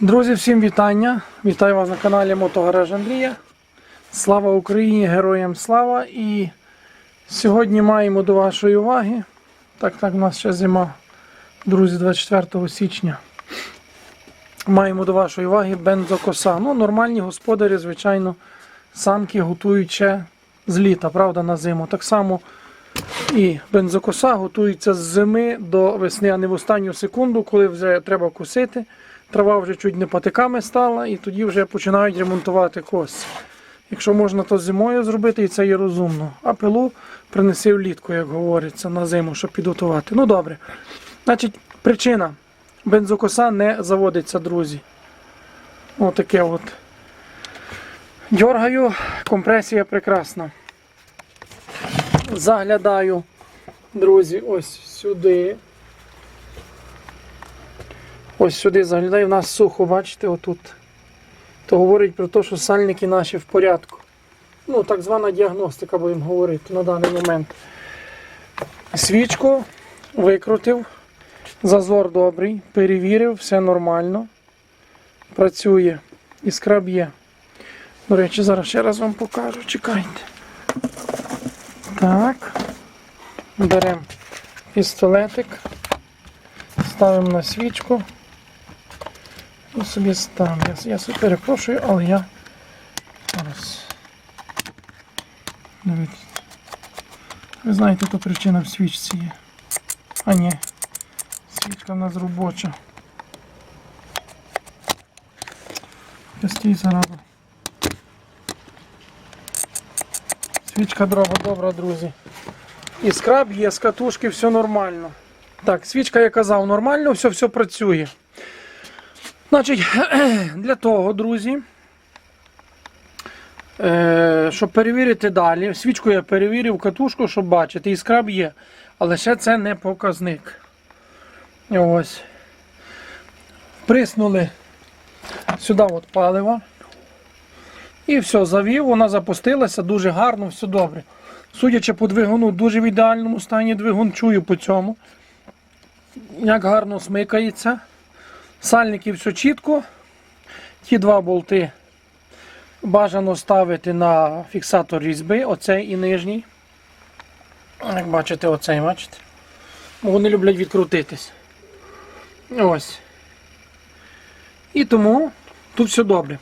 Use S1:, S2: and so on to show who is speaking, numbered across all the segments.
S1: Друзі, всім вітання! Вітаю вас на каналі Мотогараж Андрія. Слава Україні! Героям слава! І сьогодні маємо до вашої уваги. Так, так, у нас ще зима, друзі, 24 січня. Маємо до вашої уваги бензокоса. Ну, нормальні господарі, звичайно, самки готують ще з літа, правда, на зиму. Так само і бензокоса готується з зими до весни, а не в останню секунду, коли вже треба косити. Трава вже чуть не патиками стала, і тоді вже починають ремонтувати кос. Якщо можна, то зимою зробити, і це є розумно. А пилу принеси влітку, як говориться, на зиму, щоб підготувати. Ну добре. Значить, причина. Бензокоса не заводиться, друзі. Отаке от. Дьоргаю, компресія прекрасна. Заглядаю, друзі, ось сюди. Ось сюди заглядаю, в нас сухо, бачите, отут. То говорить про те, що сальники наші в порядку. Ну, так звана діагностика, будемо говорити на даний момент. Свічку викрутив, зазор добрий, перевірив, все нормально. Працює. Іскра б'є. До речі, зараз ще раз вам покажу. Чекайте. Так. Беремо пістолетик, ставимо на свічку. І собі ставимо. Я, я перепрошую, але я зараз. Ви знаєте, то причина в свічці є. А ні. Свічка в нас робоча. Стій зараза. Свічка дрова добра, друзі. І скраб є, з катушки, все нормально. Так, свічка, я казав, нормально, все, все працює. Значить, для того, друзі, е, щоб перевірити далі, свічку я перевірив, катушку, щоб бачити, і скраб є. Але ще це не показник. Ось. Приснули сюди от паливо. І все, завів, вона запустилася дуже гарно, все добре. Судячи по двигуну, дуже в ідеальному стані двигун, чую по цьому. Як гарно смикається. Сальники все чітко. Ті два болти бажано ставити на фіксатор різьби, оцей і нижній. Як бачите, оцей, бачите? Вони люблять відкрутитись. Ось. І тому тут все добре.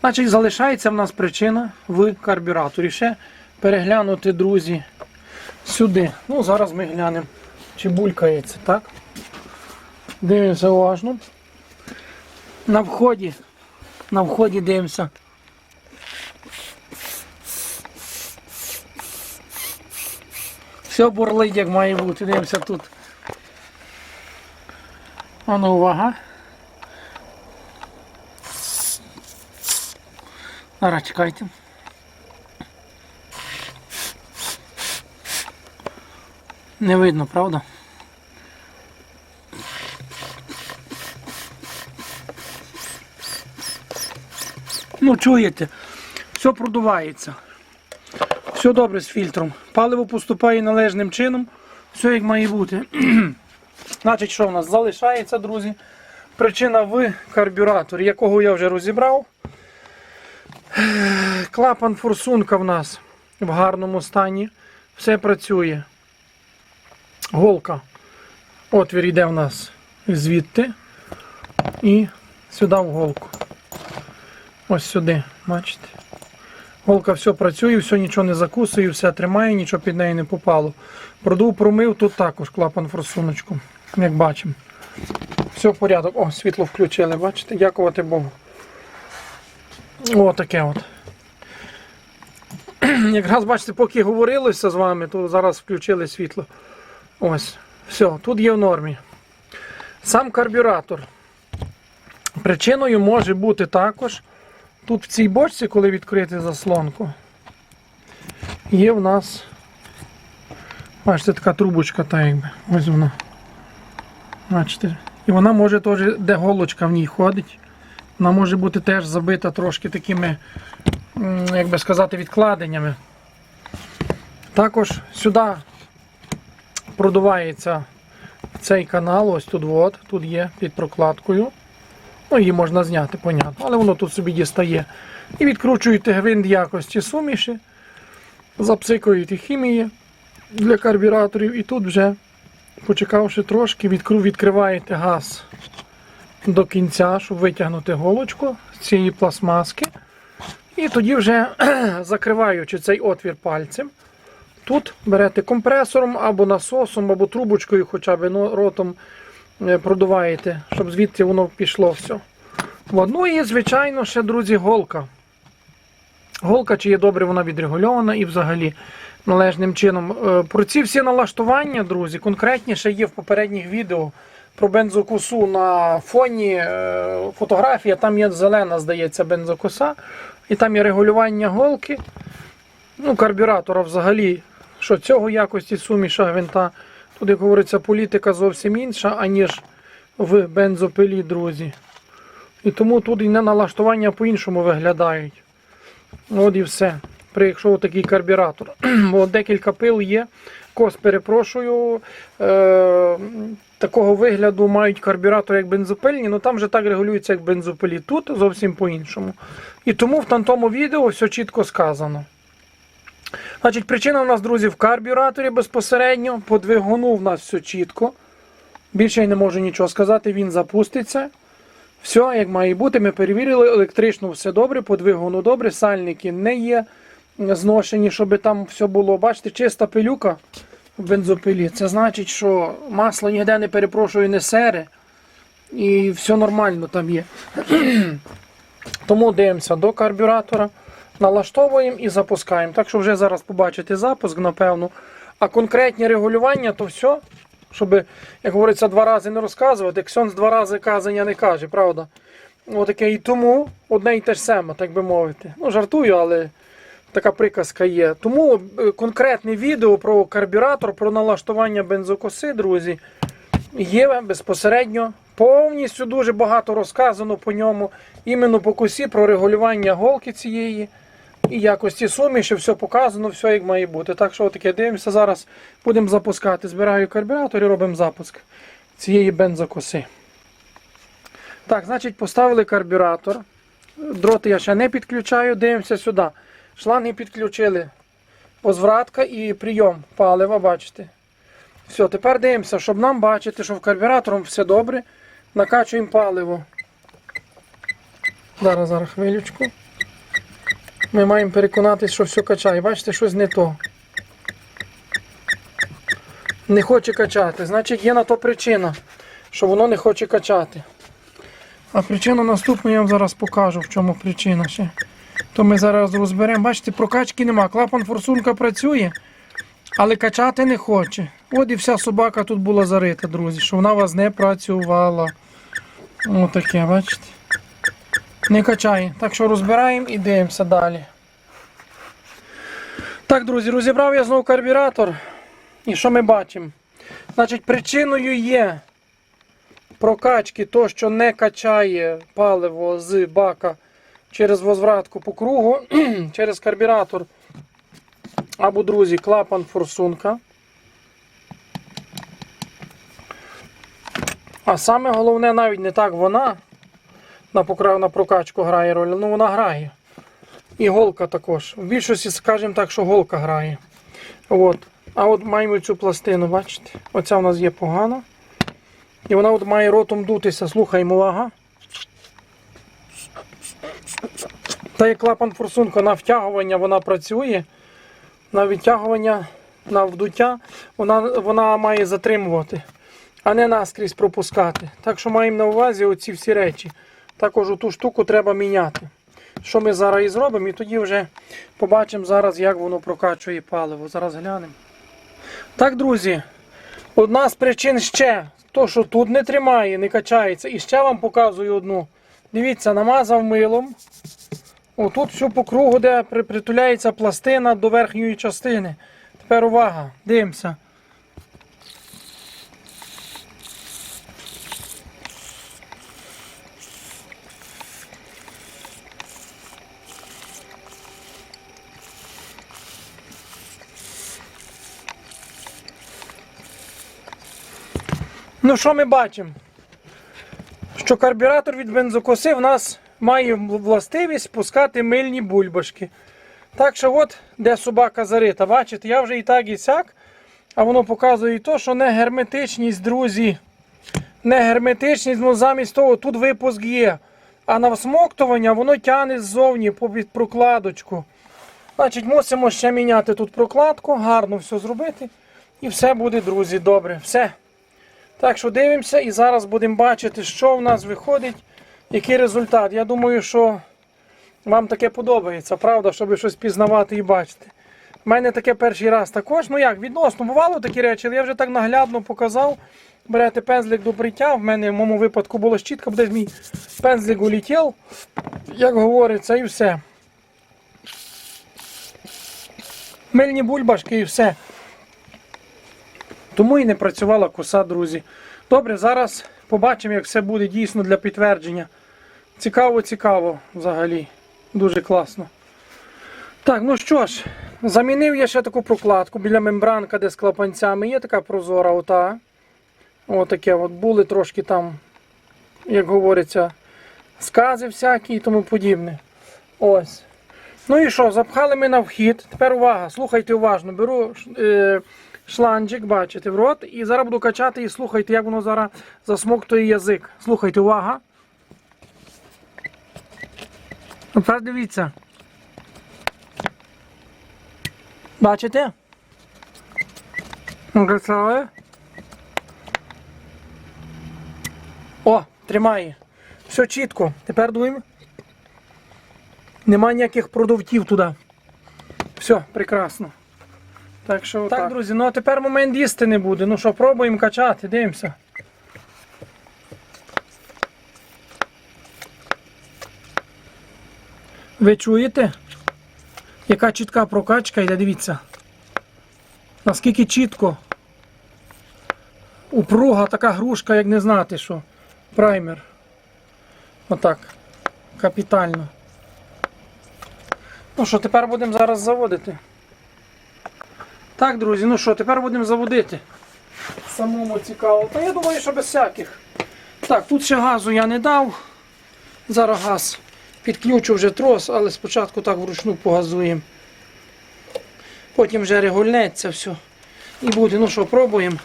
S1: Значить, залишається в нас причина в карбюраторі. Ще переглянути, друзі, сюди. Ну, зараз ми глянемо, чи булькається, так? Дивимося уважно. На вході. На вході дивимося. Все бурлить, як має бути. Дивимося тут. Ану, увага. Зараз чекайте. Не видно, правда? Ну, чуєте, все продувається. Все добре з фільтром. Паливо поступає належним чином, все як має бути. Значить, що в нас залишається, друзі? Причина в карбюраторі, якого я вже розібрав. Клапан форсунка в нас в гарному стані. Все працює. Голка. Отвір йде в нас звідти і сюди в голку. Ось сюди, бачите. Голка все працює, все нічого не закусує, все тримає, нічого під нею не попало. Продув, промив, тут також клапан форсуночку, як бачимо. Все в порядок. О, світло включили, бачите? Дякувати Богу. О, таке от. Якраз бачите, поки говорилося з вами, то зараз включили світло. Ось. Все, тут є в нормі. Сам карбюратор. Причиною може бути також. Тут в цій бочці, коли відкрити заслонку, є в нас. Бачите, така трубочка, та якби. Ось вона. Бачите. І вона може теж, де голочка в ній ходить. Вона може бути теж забита трошки такими, як би сказати, відкладеннями. Також сюди продувається цей канал, ось тут от, тут є під прокладкою. Ну, її можна зняти, понятно, але воно тут собі дістає. І відкручуєте гвинт якості суміші, запсикуєте хімії для карбюраторів, і тут вже, почекавши трошки, відкриваєте газ до кінця, щоб витягнути голочку з цієї пластмаски. І тоді вже закриваючи цей отвір пальцем, тут берете компресором або насосом, або трубочкою, хоча б ну, ротом продуваєте, щоб звідти воно пішло все. Одну є, звичайно, ще, друзі, голка. Голка, чи є добре, вона відрегульована і взагалі належним чином. Е, Про ці всі налаштування, друзі, конкретніше є в попередніх відео про бензокосу на фоні е, фотографія. Там є зелена, здається, бензокоса, і там є регулювання голки. Ну, карбюратора взагалі, що цього якості суміша гвинта. Тут, як говориться, політика зовсім інша, аніж в бензопилі, друзі. І тому тут і на налаштування по-іншому виглядають. От і все. При якщо такий карбюратор. Бо декілька пил є. Кос, перепрошую. Е- такого вигляду мають карбюратор як бензопильні, але там вже так регулюється, як бензопилі. Тут зовсім по-іншому. І тому в тому відео все чітко сказано. Значить, причина у нас, друзі, в карбюраторі безпосередньо. По в нас все чітко. Більше я не можу нічого сказати, він запуститься. Все, як має бути, ми перевірили, електрично все добре, по двигуну добре, сальники не є зношені, щоб там все було. Бачите, чиста пилюка в бензопилі. Це значить, що масло ніде не перепрошую, не сере. І все нормально там є. Тому дивимося до карбюратора, налаштовуємо і запускаємо. Так що вже зараз побачите запуск, напевно. А конкретні регулювання, то все, щоб, як говориться, два рази не розказувати. Ксьонс два рази казання не каже, правда? Отаке і тому одне і те ж саме, так би мовити. Ну, жартую, але така приказка є. Тому е, конкретне відео про карбюратор, про налаштування бензокоси, друзі, є безпосередньо. Повністю дуже багато розказано по ньому, іменно по косі, про регулювання голки цієї і якості суміші, все показано, все як має бути. Так що таке дивимося. Зараз будемо запускати. Збираю карбюратор і робимо запуск цієї бензокоси. Так, значить, поставили карбюратор. Дроти я ще не підключаю, дивимося сюди. Шланги підключили. Позвратка і прийом палива, бачите. Все, тепер дивимося, щоб нам бачити, що в карбюратором все добре. Накачуємо паливо. Зараз, зараз хвилючку. Ми маємо переконатися, що все качає. Бачите, щось не то. Не хоче качати. Значить, є на то причина, що воно не хоче качати. А причина наступна, я вам зараз покажу, в чому причина ще. То ми зараз розберемо. Бачите, прокачки нема. Клапан форсунка працює, але качати не хоче. От і вся собака тут була зарита, друзі, що вона у вас не працювала. Отаке, бачите. Не качає. Так що розбираємо і дивимося далі. Так, друзі, розібрав я знову карбюратор. І що ми бачимо? Значить, причиною є прокачки, то, що не качає паливо з бака через возвратку по кругу, через карбюратор. Або, друзі, клапан форсунка. А саме головне навіть не так вона на, покра... на прокачку грає роль, ну вона грає. І голка також. В більшості, скажімо так, що голка грає. От. А от маємо цю пластину, бачите? Оця у нас є погана. І вона от має ротом дутися. Слухаємо, увага. Та як клапан форсунка на втягування вона працює. На відтягування, на вдуття вона, вона має затримувати, а не наскрізь пропускати. Так що маємо на увазі оці всі речі. Також ту штуку треба міняти. Що ми зараз і зробимо, і тоді вже побачимо зараз, як воно прокачує паливо. Зараз глянемо. Так, друзі, одна з причин ще, то, що тут не тримає, не качається. І ще вам показую одну. Дивіться, намазав милом. Отут все по кругу, де притуляється пластина до верхньої частини. Тепер увага, дивимося. Ну що ми бачимо? що карбюратор від бензокоси в нас має властивість пускати мильні бульбашки. Так що от де собака зарита. Бачите, я вже і так, і сяк. А воно показує і то, що не герметичність, друзі. Не герметичність, ну замість того тут випуск є. А на всмоктування воно тягне ззовні під прокладочку. Значить, мусимо ще міняти тут прокладку, гарно все зробити. І все буде, друзі, добре. Все. Так що дивимося і зараз будемо бачити, що в нас виходить, який результат. Я думаю, що вам таке подобається, правда, щоб щось пізнавати і бачити. У мене таке перший раз також. Ну як, відносно бувало такі речі, але я вже так наглядно показав. Берете пензлик до бриття. В мене в моєму випадку було щітка, де мій пензлик улетів, як говориться, і все. Мильні бульбашки і все. Тому і не працювала коса, друзі. Добре, зараз побачимо, як все буде дійсно для підтвердження. Цікаво, цікаво взагалі. Дуже класно. Так, ну що ж, замінив я ще таку прокладку біля мембранка, де з клапанцями. Є така прозора ота. Отаке от були трошки там, як говориться, скази всякі і тому подібне. Ось. Ну і що, запхали ми на вхід. Тепер увага, слухайте уважно. Беру е, шланджик, бачите, в рот, і зараз буду качати і слухайте, як воно зараз засмоктує язик. Слухайте, увага. Тепер дивіться. Бачите? Красаве. О, тримає. Все чітко. Тепер дуємо. Нема ніяких продавців туди. Все, прекрасно. Так що так, друзі, ну а тепер момент їсти не буде. Ну що, пробуємо качати, дивимося. Ви чуєте? Яка чітка прокачка йде, дивіться. Наскільки чітко. Упруга така грушка, як не знати що. Праймер. Отак. Капітально. Ну що, тепер будемо зараз заводити. Так, друзі, ну що, тепер будемо заводити. Самому цікаво. Та я думаю, що без всяких. Так, тут ще газу я не дав. Зараз газ. Підключу вже трос, але спочатку так вручну погазуємо. Потім вже регульнеться все. І буде. Ну що, пробуємо.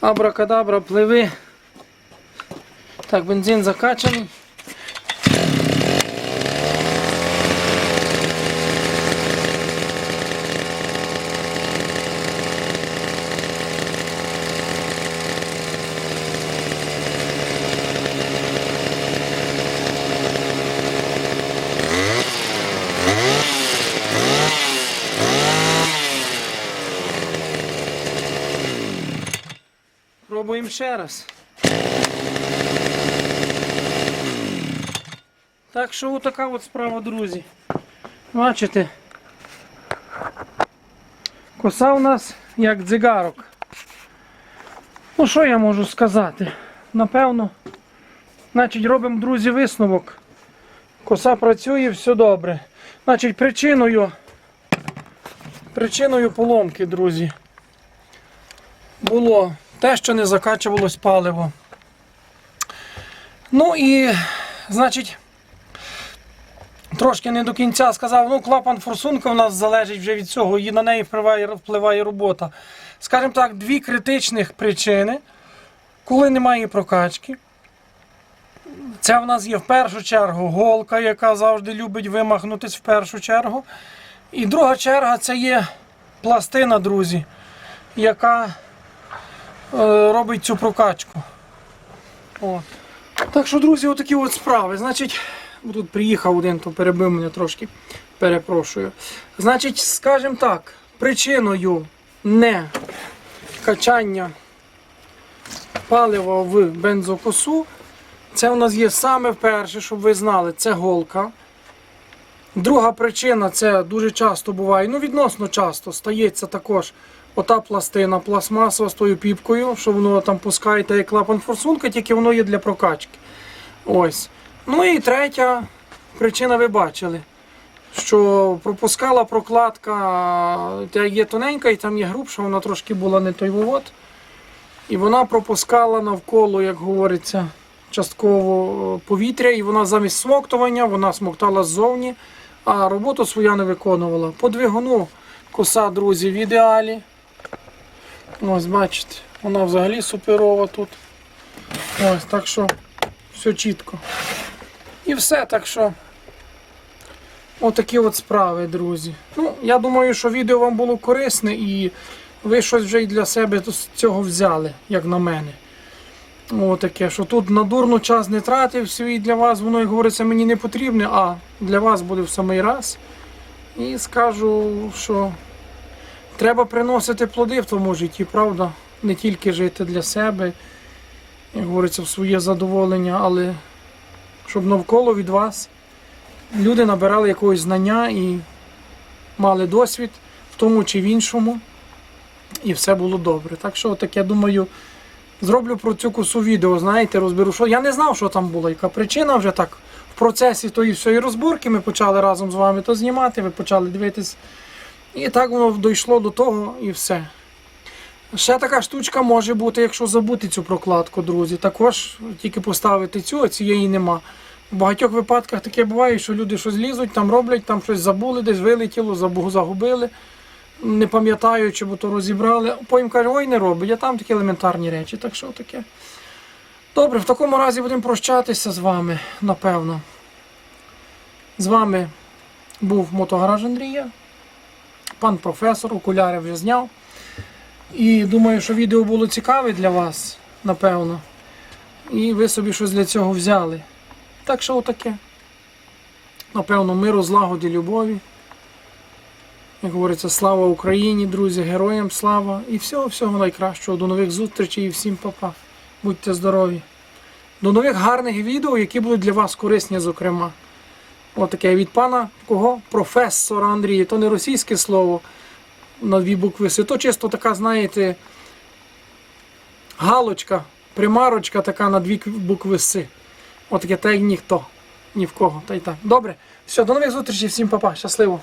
S1: Абракадабра, пливи. Так, бензин закачаний. Пробуємо ще раз. Так що отака от справа, друзі. Бачите? Коса у нас як дзигарок. Ну що я можу сказати? Напевно, значить, робимо, друзі, висновок. Коса працює, все добре. Значить, причиною, причиною поломки, друзі, було те, що не закачувалось паливо. Ну і, значить, трошки не до кінця сказав, ну, клапан форсунка у нас залежить вже від цього, і на неї впливає, впливає робота. Скажімо так, дві критичних причини, коли немає прокачки. Це в нас є в першу чергу голка, яка завжди любить вимахнутись в першу чергу. І друга черга це є пластина, друзі, яка робить цю прокачку. От. Так що, друзі, отакі от справи. Значить, тут приїхав один, то перебив мене трошки. Перепрошую. Значить, скажімо так, причиною не качання палива в бензокосу, це у нас є саме вперше, щоб ви знали, це голка. Друга причина це дуже часто буває, ну відносно часто стається також ота пластина пластмасова з тою піпкою, що воно там пускаєте як клапан форсунка, тільки воно є для прокачки. Ось. Ну і третя причина ви бачили, що пропускала прокладка, та є тоненька і там є грубша, вона трошки була не той вивод. І вона пропускала навколо, як говориться, частково е, повітря, і вона замість смоктування вона смоктала ззовні, а роботу свою не виконувала. По двигуну коса, друзі, в ідеалі. Ось бачите, вона взагалі суперова тут. Ось, так що все чітко. І все, так що. Отакі от справи, друзі. Ну, я думаю, що відео вам було корисне і ви щось вже і для себе з цього взяли, як на мене. Отаке, що тут на дурну час не тратив свій для вас, воно, як говориться, мені не потрібне, а для вас буде в самий раз. І скажу, що треба приносити плоди в тому житті, правда? Не тільки жити для себе, як говориться, в своє задоволення, але щоб навколо від вас люди набирали якогось знання і мали досвід в тому чи в іншому, і все було добре. Так що, так я думаю, зроблю про цю косу відео, знаєте, розберу, що я не знав, що там було, яка причина вже так. В процесі тої всієї розборки ми почали разом з вами то знімати, ви почали дивитись. І так воно дійшло до того і все. Ще така штучка може бути, якщо забути цю прокладку, друзі. Також тільки поставити цю, а цієї нема. В багатьох випадках таке буває, що люди щось лізуть, там роблять, там щось забули, десь вилетіло, загубили, не пам'ятаючи, бо то розібрали. Потім каже, ой, не робить, а там такі елементарні речі. Так що таке. Добре, в такому разі будемо прощатися з вами, напевно. З вами був мотогараж Андрія. Пан професор, окуляри вже зняв. І думаю, що відео було цікаве для вас, напевно. І ви собі щось для цього взяли. Так що отаке. Напевно, миру, злагоди, любові. Як говориться, слава Україні, друзі, героям слава і всього всього найкращого. До нових зустрічей і всім па-па. Будьте здорові. До нових гарних відео, які будуть для вас корисні, зокрема. Отаке від пана кого? Професора Андрія. То не російське слово на дві букви С. То чисто така, знаєте, галочка, примарочка така на дві букви С. Отаке, та й ніхто. Ні в кого. Та й так. Добре. Все, до нових зустрічей, всім па-па. Щасливо.